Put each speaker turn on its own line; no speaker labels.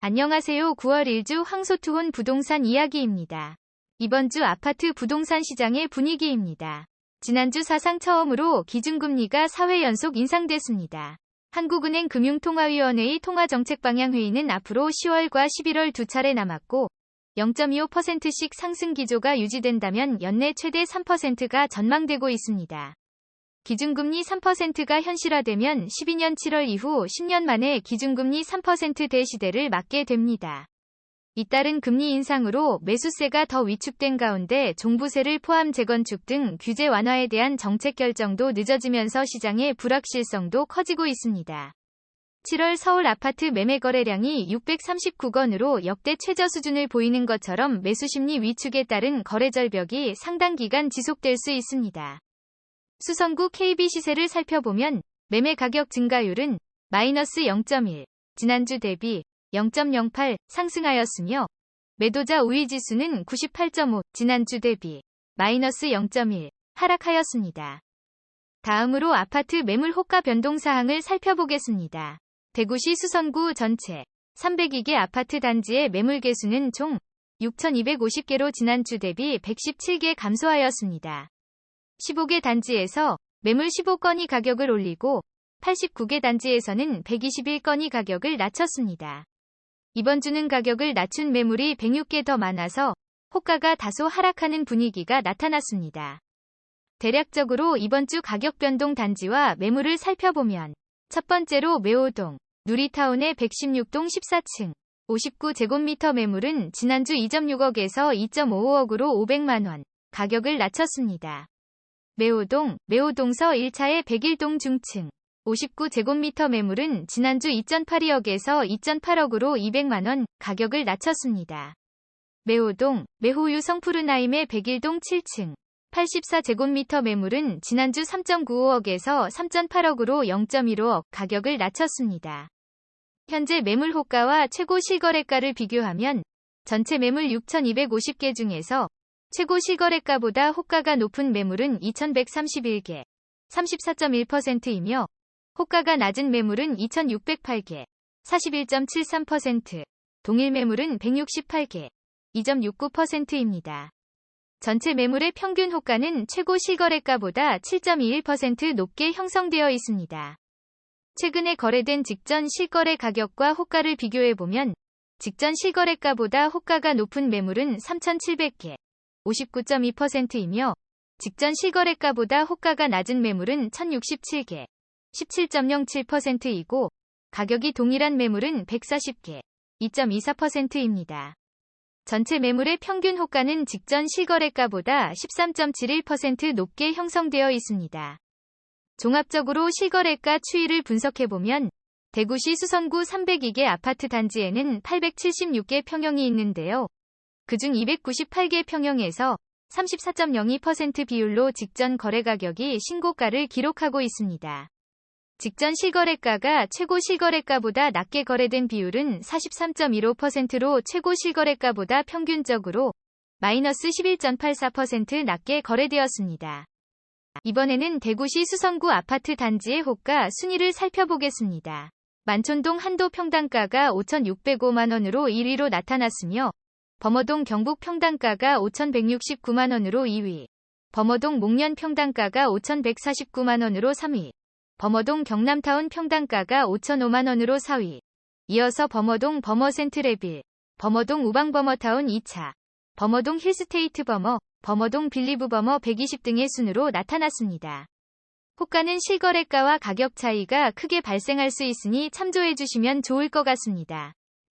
안녕하세요. 9월 1주 황소투혼 부동산 이야기입니다. 이번 주 아파트 부동산 시장의 분위기입니다. 지난주 사상 처음으로 기준금리가 4회 연속 인상됐습니다. 한국은행 금융통화위원회의 통화정책방향회의는 앞으로 10월과 11월 두 차례 남았고 0.25%씩 상승 기조가 유지된다면 연내 최대 3%가 전망되고 있습니다. 기준금리 3%가 현실화되면 12년 7월 이후 10년 만에 기준금리 3%대 시대를 맞게 됩니다. 잇따른 금리 인상으로 매수세가 더 위축된 가운데 종부세를 포함 재건축 등 규제 완화에 대한 정책 결정도 늦어지면서 시장의 불확실성도 커지고 있습니다. 7월 서울 아파트 매매 거래량이 639건으로 역대 최저 수준을 보이는 것처럼 매수 심리 위축에 따른 거래 절벽이 상당 기간 지속될 수 있습니다. 수성구 KB 시세를 살펴보면 매매 가격 증가율은 마이너스 0.1, 지난주 대비 0.08 상승하였으며 매도자 우위 지수는 98.5, 지난주 대비 마이너스 0.1 하락하였습니다. 다음으로 아파트 매물 호가 변동 사항을 살펴보겠습니다. 대구시 수성구 전체 302개 아파트 단지의 매물 개수는 총 6,250개로 지난주 대비 117개 감소하였습니다. 15개 단지에서 매물 15건이 가격을 올리고 89개 단지에서는 121건이 가격을 낮췄습니다. 이번 주는 가격을 낮춘 매물이 106개 더 많아서 호가가 다소 하락하는 분위기가 나타났습니다. 대략적으로 이번 주 가격 변동 단지와 매물을 살펴보면 첫 번째로 매호동, 누리타운의 116동 14층, 59제곱미터 매물은 지난주 2.6억에서 2.55억으로 500만원 가격을 낮췄습니다. 매호동, 매호동서 1차의 101동 중층, 59제곱미터 매물은 지난주 2.82억에서 2.8억으로 200만원 가격을 낮췄습니다. 매호동, 매호유 성푸르나임의 101동 7층, 84제곱미터 매물은 지난주 3.95억에서 3.8억으로 0.15억 가격을 낮췄습니다. 현재 매물 호가와 최고 실거래가를 비교하면 전체 매물 6,250개 중에서 최고 실거래가보다 호가가 높은 매물은 2,131개, 34.1%이며 호가가 낮은 매물은 2,608개, 41.73%, 동일 매물은 168개, 2.69%입니다. 전체 매물의 평균 호가는 최고 실거래가보다 7.21% 높게 형성되어 있습니다. 최근에 거래된 직전 실거래 가격과 호가를 비교해보면 직전 실거래가보다 호가가 높은 매물은 3,700개, 59.2%이며 직전 실거래가보다 호가가 낮은 매물은 1,067개, 17.07%이고 가격이 동일한 매물은 140개, 2.24%입니다. 전체 매물의 평균 호가는 직전 실거래가보다 13.71% 높게 형성되어 있습니다. 종합적으로 실거래가 추이를 분석해보면 대구시 수성구 302개 아파트 단지에는 876개 평형이 있는데요. 그중 298개 평형에서 34.02% 비율로 직전 거래 가격이 신고가를 기록하고 있습니다. 직전 실거래가가 최고 실거래가보다 낮게 거래된 비율은 43.15%로 최고 실거래가보다 평균적으로 마이너스 11.84% 낮게 거래되었습니다. 이번에는 대구시 수성구 아파트 단지의 호가 순위를 살펴보겠습니다. 만촌동 한도 평당가가 5,605만원으로 1위로 나타났으며 범어동 경북 평당가가 5,169만원으로 2위, 범어동 목련 평당가가 5,149만원으로 3위, 범어동 경남타운 평당가가 5,005만원으로 4위, 이어서 범어동 범어센트레빌, 범어동 우방범어타운 2차, 범어동 힐스테이트 범어, 범어동 빌리브 범어 120 등의 순으로 나타났습니다. 호가는 실거래가와 가격 차이가 크게 발생할 수 있으니 참조해 주시면 좋을 것 같습니다.